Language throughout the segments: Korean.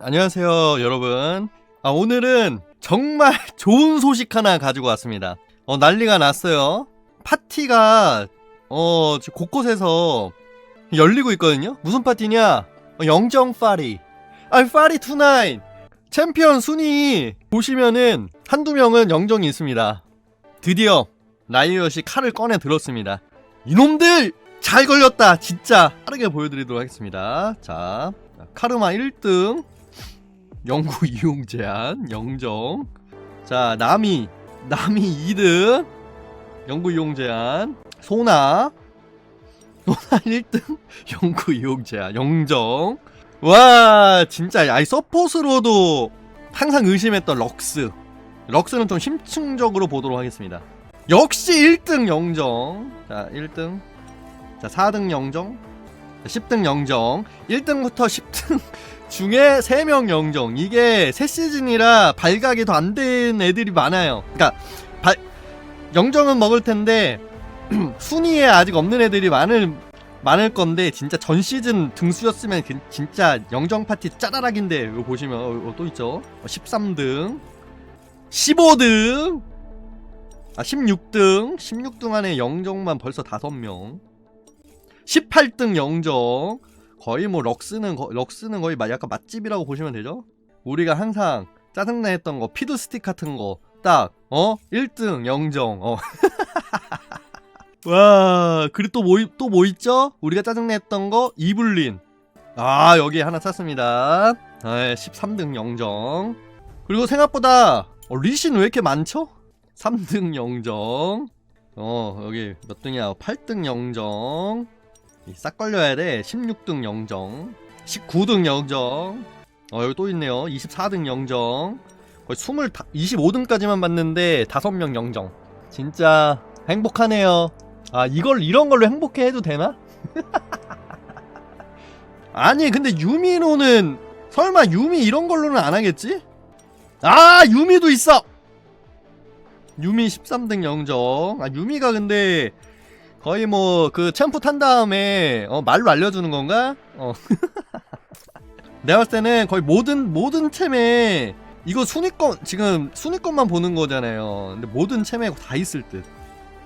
안녕하세요, 여러분. 아, 오늘은 정말 좋은 소식 하나 가지고 왔습니다. 어, 난리가 났어요. 파티가, 어, 곳곳에서 열리고 있거든요? 무슨 파티냐? 어, 영정 파리. 아, 파리 투나잇! 챔피언 순위 보시면은 한두 명은 영정이 있습니다. 드디어 라이엇이 칼을 꺼내 들었습니다. 이놈들! 잘 걸렸다! 진짜! 빠르게 보여드리도록 하겠습니다. 자, 카르마 1등. 영구 이용 제한 영정. 자 나미 나미 2등 영구 이용 제한. 소나. 소나 1등 영구 이용 제한 영정. 와 진짜 아이 서폿으로도 항상 의심했던 럭스. 럭스는 좀 심층적으로 보도록 하겠습니다. 역시 1등 영정. 자 1등. 자 4등 영정. 10등 영정. 1등부터 10등 중에 3명 영정. 이게 새 시즌이라 발각이 더 안 된 애들이 많아요. 그니까 발 영정은 먹을 텐데 순위에 아직 없는 애들이 많을 많을 건데 진짜 전 시즌 등수였으면 그- 진짜 영정 파티 짜라락인데 이거 보시면 어, 어, 또 있죠? 13등 15등 아 16등 16등 안에 영정만 벌써 5명. 18등 영정 거의 뭐 럭스는 거, 럭스는 거의 마- 약간 맛집이라고 보시면 되죠. 우리가 항상 짜증나 했던 거 피드 스틱 같은 거 딱 어? 1등 영정. 어. 와, 그리고 또 뭐 또 뭐 있죠? 우리가 짜증나 했던 거 이블린. 아, 여기 하나 찼습니다. 아, 13등 영정. 그리고 생각보다 어, 리신 왜 이렇게 많죠? 3등 영정. 어, 여기 몇 등이야? 8등 영정. 이싹 걸려야 돼. 16등 영정. 19등 영정. 어, 여기 또 있네요. 24등 영정. 거의 20, 25등까지만 봤는데 5명 영정. 진짜 행복하네요. 아, 이걸 이런 걸로 행복해 해도 되나? 아니, 근데 유미노는 설마 유미 이런 걸로는 안 하겠지? 아, 유미도 있어. 유미 13등 영정. 아, 유미가 근데 거의 뭐 그 챔프 탄 다음에 어, 말로 알려주는 건가? 어. 내가 봤을 때는 거의 모든 모든 챔에 이거 순위권 지금 순위권만 보는 거잖아요. 근데 모든 챔에 다 있을 듯.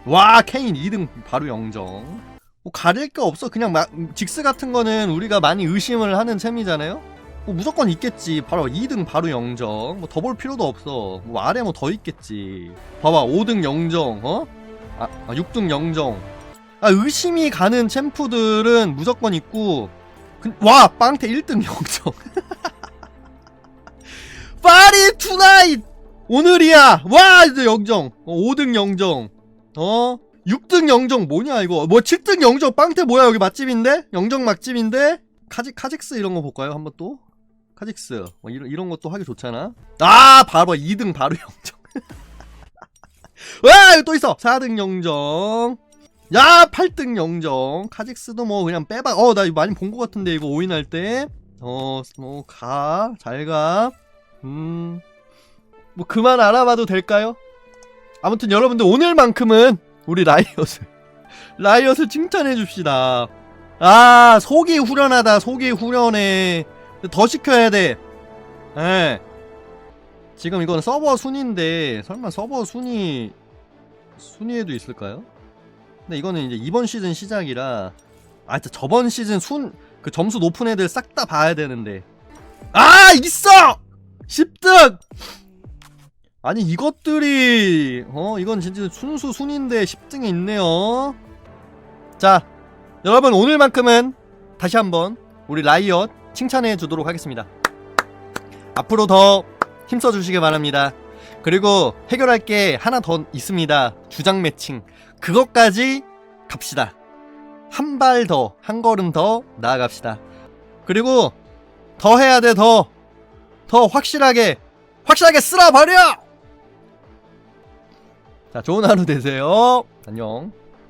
와 케인 2등 바로 영정. 뭐 가릴 게 없어. 그냥 막 직스 같은 거는 우리가 많이 의심을 하는 챔이잖아요. 뭐 무조건 있겠지. 바로 2등 바로 영정. 뭐 더 볼 필요도 없어. 뭐 아래 뭐 더 있겠지. 봐봐 5등 영정. 어? 아, 아 6등 영정. 아, 의심이 가는 챔프들은 무조건 있고 그- 와 빵태 1등 영정. 파리 투나잇! 오늘이야! 와 이제 영정. 어, 5등 영정. 어? 6등 영정 뭐냐 이거? 뭐 7등 영정 빵태 뭐야 여기 맛집인데? 영정 맛집인데? 카직 카직스 이런 거 볼까요? 한번 또? 카직스. 뭐 이런 이런 것도 하기 좋잖아. 아 바로 2등 바로 영정. 와 이거 또 있어! 4등 영정 야 8등 영정. 카직스도 뭐 그냥 빼봐. 어나 이거 많이 본 것 같은데 이거 오인할 때어뭐가. 잘가. 음. 뭐 그만 알아봐도 될까요? 아무튼 여러분들 오늘만큼은 우리 라이엇을 라이엇을 칭찬해 줍시다. 아 속이 후련하다 속이 후련해. 더 시켜야 돼. 예. 지금 이건 서버 순위인데 설마 서버 순위 순위에도 있을까요? 근데 이거는 이제 이번 시즌 시작이라 아 진짜 저번 시즌 순 그 점수 높은 애들 싹 다 봐야 되는데. 아 있어! 10등! 아니 이것들이 어 이건 진짜 순수 순인데 10등이 있네요. 자 여러분 오늘만큼은 다시 한번 우리 라이엇 칭찬해 주도록 하겠습니다. 앞으로 더 힘써 주시기 바랍니다 그리고 해결할 게 하나 더 있습니다 주장 매칭 그것까지 갑시다. 한 발 더, 한 걸음 더 나아갑시다. 그리고 더 해야 돼, 더. 더 확실하게, 확실하게 쓸어버려! 자, 좋은 하루 되세요. 안녕.